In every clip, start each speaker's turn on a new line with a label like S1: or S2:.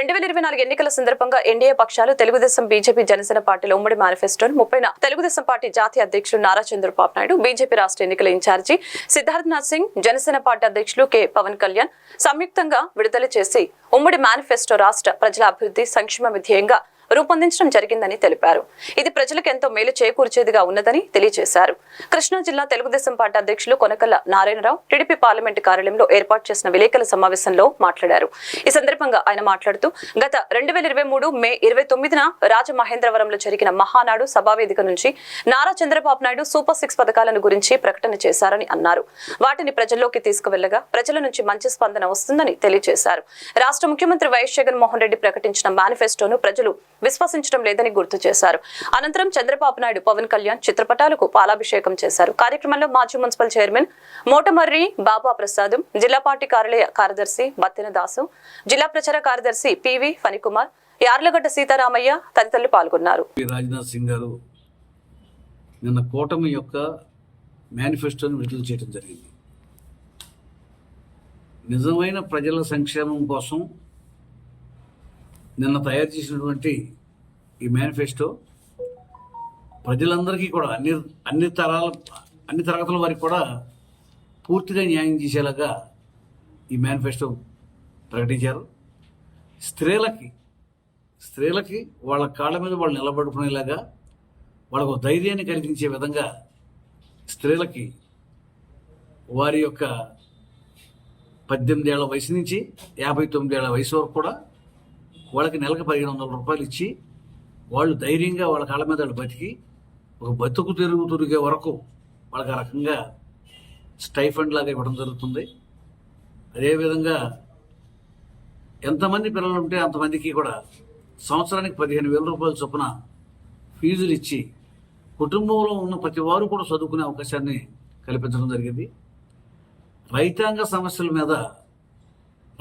S1: రెండు వేల ఇరవై నాలుగు ఎన్నికల సందర్భంగా ఎన్డీఏ పక్షాలు తెలుగుదేశం బీజేపీ జనసేన పార్టీల ఉమ్మడి మేనిఫెస్టోను ముప్పైన తెలుగుదేశం పార్టీ జాతీయ అధ్యక్షులు నారా చంద్రబాబు నాయుడు బీజేపీ రాష్ట్ర ఎన్నికల ఇన్ఛార్జి సిద్ధార్థనాథ్ సింగ్ జనసేన పార్టీ అధ్యక్షులు కె. పవన్ కళ్యాణ్ సంయుక్తంగా విడుదల చేసి ఉమ్మడి మేనిఫెస్టో రాష్ట్ర ప్రజల అభివృద్ధి సంక్షేమ విధేయంగా రూపొందించడం జరిగిందని తెలిపారు. ఇది ప్రజలకు ఎంతో మేలు చేకూర్చేదిగా ఉన్నదని తెలియజేశారు. కృష్ణా జిల్లా తెలుగుదేశం పార్టీ అధ్యక్షులు కొనకల్ల నారాయణరావు టీడీపీ పార్లమెంటు కార్యాలయంలో ఏర్పాటు చేసిన విలేకరుల సమావేశంలో మాట్లాడారు. ఈ సందర్భంగా ఆయన మాట్లాడుతూ గత రెండు వేల ఇరవై మూడు మే ఇరవై తొమ్మిదిన రాజమహేంద్రవరంలో జరిగిన మహానాడు సభావేదిక నుంచి నారా చంద్రబాబు నాయుడు సూపర్ సిక్స్ పథకాలను గురించి ప్రకటన చేశారని అన్నారు. వాటిని ప్రజల్లోకి తీసుకువెళ్ళగా ప్రజల నుంచి మంచి స్పందన వస్తుందని తెలియజేశారు. రాష్ట్ర ముఖ్యమంత్రి వైఎస్ జగన్మోహన్ రెడ్డి ప్రకటించిన మేనిఫెస్టోను ప్రజలు విశ్వసించడం లేదని గుర్తు చేశారు. అనంతరం చంద్రబాబు నాయుడు పవన్ కళ్యాణ్ చిత్రపటాలకు పాలాభిషేకం చేశారు. కార్యక్రమంలో మాజీ మున్సిపల్ చైర్మన్ మోటమర్రి బాబా ప్రసాదం జిల్లా పార్టీ కార్యాలయ కార్యదర్శి బత్తిన దాసు జిల్లా ప్రచార కార్యదర్శి పివి ఫణికుమార్ యార్లగడ్డ సీతారామయ్య తదితరులు పాల్గొన్నారు.
S2: రాజ్నాథ్ సింగ్ గారు నిన్న కూటమి యొక్క మేనిఫెస్టోని విడుదల చేయడం జరిగింది. నిజమైన ప్రజల సంక్షేమం కోసం నిన్న తయారు చేసినటువంటి ఈ మేనిఫెస్టో ప్రజలందరికీ కూడా అన్ని అన్ని తరాల అన్ని తరగతుల వారికి కూడా పూర్తిగా న్యాయం చేసేలాగా ఈ మేనిఫెస్టో ప్రకటించారు. స్త్రీలకి స్త్రీలకి వాళ్ళ కాళ్ళ మీద వాళ్ళు నిలబడుకునేలాగా వాళ్ళకు ధైర్యాన్ని కలిగించే విధంగా స్త్రీలకి వారి యొక్క పద్దెనిమిది ఏళ్ళ వయసు నుంచి యాభై తొమ్మిది ఏళ్ళ వయసు వరకు కూడా వాళ్ళకి నెలకు పదిహేను వందల రూపాయలు ఇచ్చి వాళ్ళు ధైర్యంగా వాళ్ళ కాళ్ళ మీద వాళ్ళు బతికి ఒక బతుకు తిరుగు తిరిగే వరకు వాళ్ళకి ఆ రకంగా స్టైఫండ్ లాగా ఇవ్వడం జరుగుతుంది. అదేవిధంగా ఎంతమంది పిల్లలు ఉంటే అంతమందికి కూడా సంవత్సరానికి పదిహేను వేల రూపాయల చొప్పున ఫీజులు ఇచ్చి కుటుంబంలో ఉన్న ప్రతి వారు కూడా చదువుకునే అవకాశాన్ని కల్పించడం జరిగింది. రైతాంగ సమస్యల మీద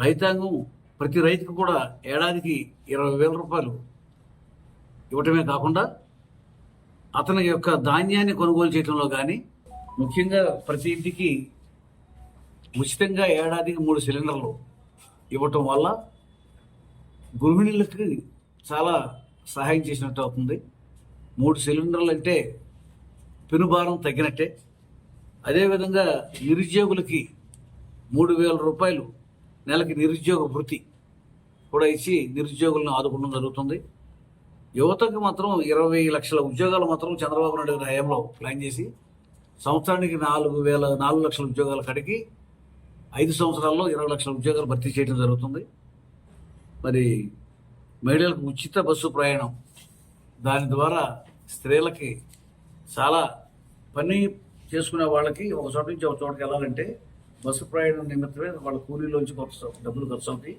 S2: రైతాంగం ప్రతి రైతుకు కూడా ఏడాదికి ఇరవై వేల రూపాయలు ఇవ్వటమే కాకుండా అతని యొక్క ధాన్యాన్ని కొనుగోలు చేయడంలో కానీ ముఖ్యంగా ప్రతి ఇంటికి ఉచితంగా ఏడాదికి మూడు సిలిండర్లు ఇవ్వటం వల్ల గృహిణులకి చాలా సహాయం చేసినట్టు అవుతుంది. మూడు సిలిండర్లు అంటే పెనుభారం తగ్గినట్టే. అదేవిధంగా నిరుద్యోగులకి మూడు వేల రూపాయలు నెలకి నిరుద్యోగ వృత్తి కూడా ఇచ్చి నిరుద్యోగులను ఆదుకోవడం జరుగుతుంది. యువతకు మాత్రం ఇరవై లక్షల ఉద్యోగాలు మాత్రం చంద్రబాబు నాయుడు గారి హయాంలో ప్లాన్ చేసి సంవత్సరానికి నాలుగు వేల నాలుగు లక్షల ఉద్యోగాల కడిగి ఐదు సంవత్సరాల్లో ఇరవై లక్షల ఉద్యోగాలు భర్తీ చేయడం జరుగుతుంది. మరి మహిళలకు ఉచిత బస్సు ప్రయాణం దాని ద్వారా స్త్రీలకి చాలా పని చేసుకునే వాళ్ళకి ఒక చోట నుంచి ఒక చోటకి వెళ్ళాలంటే బస్సు ప్రయాణం నిమిత్తమే వాళ్ళ కూలీలోంచి కొంత డబ్బులు ఖర్చు అవుతాయి.